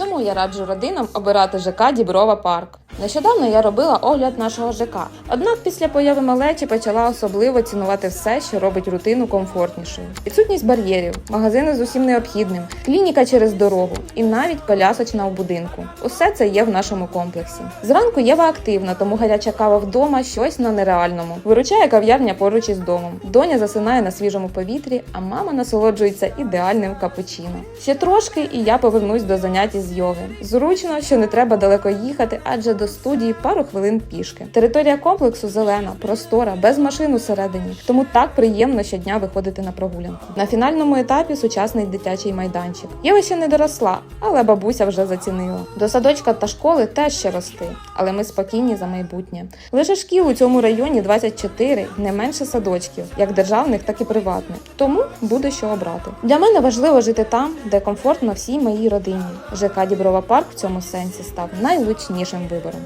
Чому я раджу родинам обирати ЖК Діброва Парк? Нещодавно я робила огляд нашого ЖК. Однак після появи малечі почала особливо цінувати все, що робить рутину комфортнішою. Відсутність бар'єрів, магазини з усім необхідним, клініка через дорогу і навіть колясочна у будинку. Усе це є в нашому комплексі. Зранку Єва активна, тому гаряча кава вдома щось на нереальному. Виручає кав'ярня поруч із домом. Доня засинає на свіжому повітрі, а мама насолоджується ідеальним капучино. Ще трошки, і я повернусь до занять із йоги. Зручно, що не треба далеко їхати, адже до студії пару хвилин пішки. Територія комплексу зелена, простора, без машин усередині. Тому так приємно щодня виходити на прогулянку. На фінальному етапі сучасний дитячий майданчик. Єва ще не доросла, але бабуся вже зацінила. До садочка та школи теж ще рости, але ми спокійні за майбутнє. Лише шкіл у цьому районі 24, не менше садочків, як державних, так і приватних. Тому буде що обрати. Для мене важливо жити там, де комфортно всій моїй родині. ЖК Діброва Парк в цьому сенсі став найлучнішим вибором.